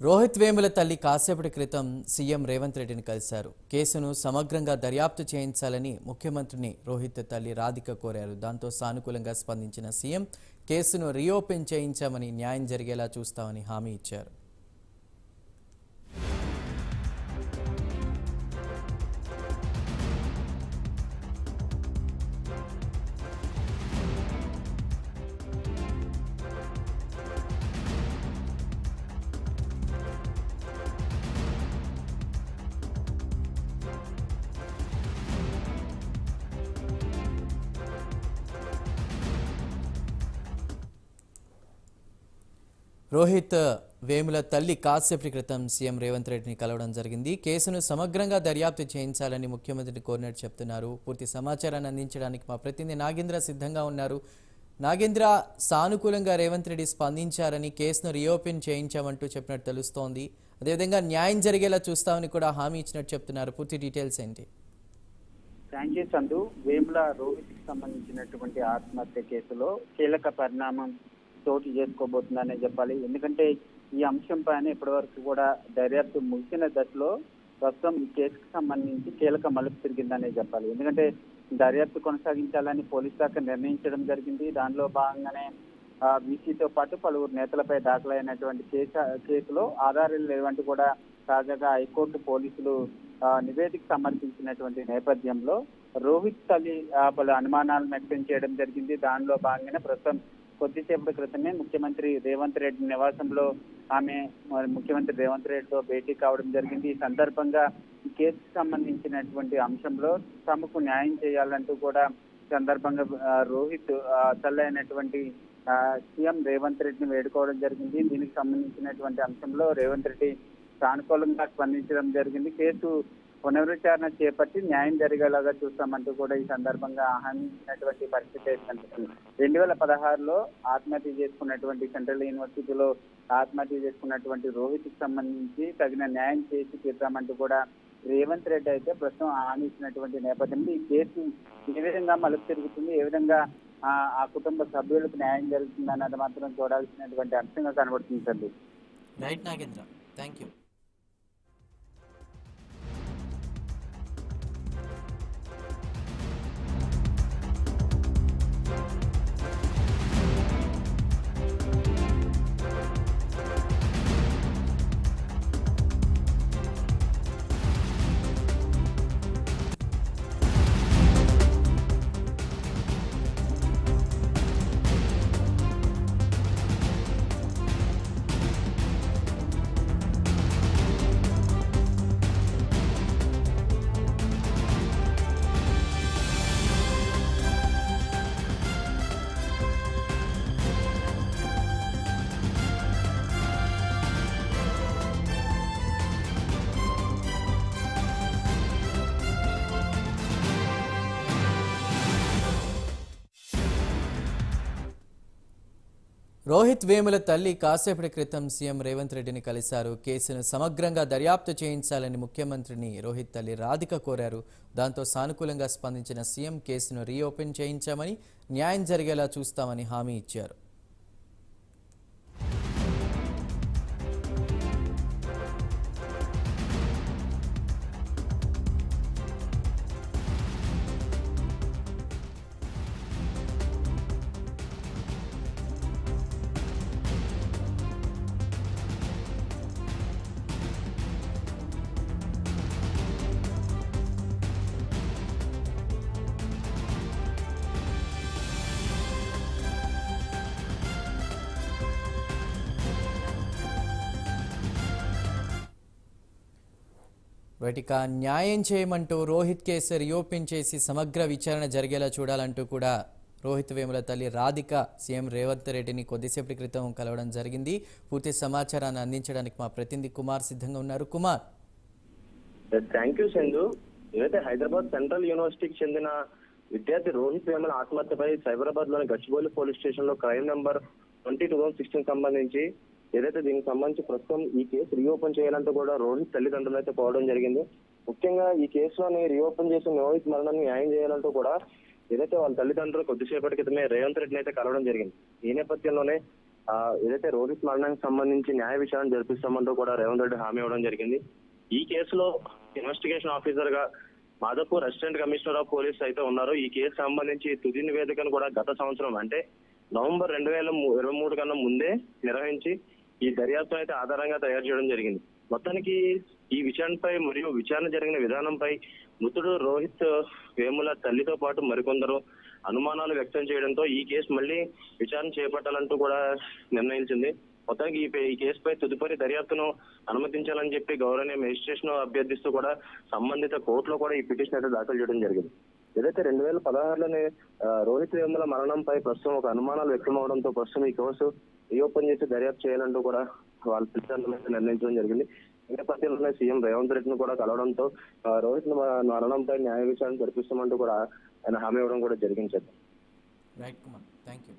రోహిత్ వేముల తల్లి కాసేపటి క్రితం సీఎం రేవంత్ రెడ్డిని కలిశారు. కేసును సమగ్రంగా దర్యాప్తు చేయించాలని ముఖ్యమంత్రిని రోహిత్ తల్లి రాధిక కోరారు. దాంతో సానుకూలంగా స్పందించిన సీఎం కేసును రీఓపెన్ చేయించామని న్యాయం జరిగేలా చూస్తామని హామీ ఇచ్చారు. రోహిత్ వేముల తల్లి కాసేపటి క్రితం సీఎం రేవంత్ రెడ్డిని కలవడం జరిగింది. కేసును సమగ్రంగా దర్యాప్తు చేయించాలని ముఖ్యమంత్రిని కోరినట్టు చెప్తున్నారు. పూర్తి సమాచారాన్ని అందించడానికి మా ప్రతినిధి నాగేంద్ర సిద్ధంగా ఉన్నారు. నాగేంద్ర సానుకూలంగా రేవంత్ రెడ్డి స్పందించారని కేసును రీఓపెన్ చేయించామంటూ చెప్పినట్టు తెలుస్తోంది. అదేవిధంగా న్యాయం జరిగేలా చూస్తామని కూడా హామీ ఇచ్చినట్టు చెప్తున్నారు. పూర్తి డీటెయిల్స్ ఏంటి? థ్యాంక్ యూ చందు వేముల రోహిత్ సంబంధించినటువంటి ఆత్మహత్య కేసులో కీలక పరిణామం చోటు చేసుకోబోతుందనే చెప్పాలి. ఎందుకంటే ఈ అంశం పైన ఇప్పటివరకు కూడా దర్యాప్తు ముగిసిన దశలో ప్రస్తుతం ఈ కేసుకు సంబంధించి కీలక మలుపు తిరిగిందనే చెప్పాలి. ఎందుకంటే దర్యాప్తు కొనసాగించాలని పోలీస్ శాఖ నిర్ణయించడం జరిగింది. దానిలో భాగంగానే వీసీతో పాటు పలువురు నేతలపై దాఖలైనటువంటి కేసు కేసులో ఆధారాలు లేవంటూ కూడా తాజాగా హైకోర్టు పోలీసులు నివేదిక సమర్పించినటువంటి నేపథ్యంలో రోహిత్ తల్లి పలు అనుమానాలను వ్యక్తం చేయడం జరిగింది. దానిలో భాగంగానే ప్రస్తుతం కొద్దిసేపటి క్రితమే ముఖ్యమంత్రి రేవంత్ రెడ్డి నివాసంలో ఆమె ముఖ్యమంత్రి రేవంత్ రెడ్డితో భేటీ కావడం జరిగింది. ఈ సందర్భంగా ఈ కేసుకు సంబంధించినటువంటి అంశంలో తమకు న్యాయం చేయాలంటూ కూడా సందర్భంగా రోహిత్ ఆ, సీఎం రేవంత్ రెడ్డిని వేడుకోవడం జరిగింది. దీనికి సంబంధించినటువంటి అంశంలో రేవంత్ రెడ్డి సానుకూలంగా స్పందించడం జరిగింది. కేసు పునరుచ్చారణ చేపట్టి న్యాయం జరిగేలాగా చూస్తామంటూ కూడా ఈ సందర్భంగా ఆహ్వానించినటువంటి పరిస్థితి కనిపిస్తుంది. రెండు వేల పదహారులో ఆత్మహత్య చేసుకున్నటువంటి సెంట్రల్ యూనివర్సిటీలో ఆత్మహత్య చేసుకున్నటువంటి రోహిత్కి సంబంధించి తగిన న్యాయం చేసి తీర్చామంటూ కూడా రేవంత్ రెడ్డి అయితే ప్రస్తుతం ఆహ్వానించినటువంటి నేపథ్యంలో ఈ కేసు ఏ విధంగా మలుపు తిరుగుతుంది ఏ విధంగా ఆ కుటుంబ సభ్యులకు న్యాయం జరుగుతుంది అన్నది మాత్రం చూడాల్సినటువంటి అంశంగా కనబడుతుంది sir. Right Nagendra. Thank you Rohit Vemula తల్లి కాసేపటి క్రితం సీఎం రేవంత్ రెడ్డిని కలిశారు. కేసును సమగ్రంగా దర్యాప్తు చేయించాలని ముఖ్యమంత్రిని రోహిత్ తల్లి రాధిక కోరారు. దాంతో సానుకూలంగా స్పందించిన సీఎం కేసును రీఓపెన్ చేయించామని న్యాయం జరిగేలా చూస్తామని హామీ ఇచ్చారు. వాటిక న్యాయం చేయమంటూ రోహిత్ కేసు రీఓపెన్ చేసి సమగ్ర విచారణ జరిగేలా చూడాలంటూ కూడా రోహిత్ వేముల తల్లి రాధిక సీఎం రేవంత్ రెడ్డిని కొద్దిసేపటి క్రితం కలవడం జరిగింది. పూర్తి సమాచారాన్ని అందించడానికి మా ప్రతినిధి కుమార్ సిద్ధంగా ఉన్నారు. కుమార్. థ్యాంక్ యూ చందు ఏదైతే హైదరాబాద్ సెంట్రల్ యూనివర్సిటీకి చెందిన విద్యార్థి రోహిత్ వేముల ఆత్మహత్యపై సైబరాబాద్లోని గచ్చిబౌలి పోలీస్ స్టేషన్లో crime number twenty two thousand sixteen సంబంధించి ఏదైతే దీనికి సంబంధించి ప్రస్తుతం ఈ కేసు రీఓపెన్ చేయాలంటూ కూడా రోహిత్ తల్లిదండ్రులు అయితే పోవడం జరిగింది. ముఖ్యంగా ఈ కేసులోని రీఓపెన్ చేసిన రోహిత్ మరణాన్ని న్యాయం చేయాలంటూ కూడా ఏదైతే వాళ్ళ తల్లిదండ్రులు కొద్దిసేపటి క్రితమే రేవంత్ రెడ్డిని అయితే కలవడం జరిగింది. ఈ నేపథ్యంలోనే ఆ, ఏదైతే రోహిత్ మరణానికి సంబంధించి న్యాయ విచారణ జరిపిస్తామంటూ కూడా రేవంత్ రెడ్డి హామీ ఇవ్వడం జరిగింది. ఈ కేసులో ఇన్వెస్టిగేషన్ ఆఫీసర్గా Madhapur assistant commissioner of police అయితే ఉన్నారు. ఈ కేసు సంబంధించి తుది నివేదికను కూడా గత సంవత్సరం అంటే నవంబర్ రెండు వేల ఇరవై మూడు కన్నా ముందే నిర్వహించి ఈ దర్యాప్తు అయితే ఆధారంగా తయారు చేయడం జరిగింది. మొత్తానికి ఈ విషయంపై మరియు విచారణ జరిగిన విధానంపై మృతుడు రోహిత్ వేముల తల్లితో పాటు మరికొందరు అనుమానాలు వ్యక్తం చేయడంతో ఈ కేసు మళ్ళీ విచారణ చేపట్టాలంటూ కూడా నిర్ణయించింది. మొత్తానికి ఈ ఈ కేసుపై తదుపరి దర్యాప్తును అనుమతించాలని చెప్పి గౌరవనీయ మేజిస్ట్రేషన్ అభ్యర్థిస్తూ కూడా సంబంధిత కోర్టులో కూడా ఈ పిటిషన్ అయితే దాఖలు చేయడం జరిగింది. ఏదైతే రెండు వేల పదహారులోనే రోహిత్ వేముల మరణంపై ప్రస్తుతం ఒక అనుమానాలు వ్యక్తమవడంతో ప్రస్తుతం ఈ కేసు రీఓపెన్ చేసి దర్యాప్తు చేయాలంటూ కూడా వాళ్ళ పిలిచారు నిర్ణయించడం జరిగింది. నేపథ్యంలోనే సీఎం రేవంత్ రెడ్డిని కూడా కలవడంతో రోహిత్ మరణంపై న్యాయ విచారణ జరిపిస్తామంటూ కూడా ఆయన హామీ ఇవ్వడం కూడా జరిగింది రైట్ కుమార్ థ్యాంక్ యూ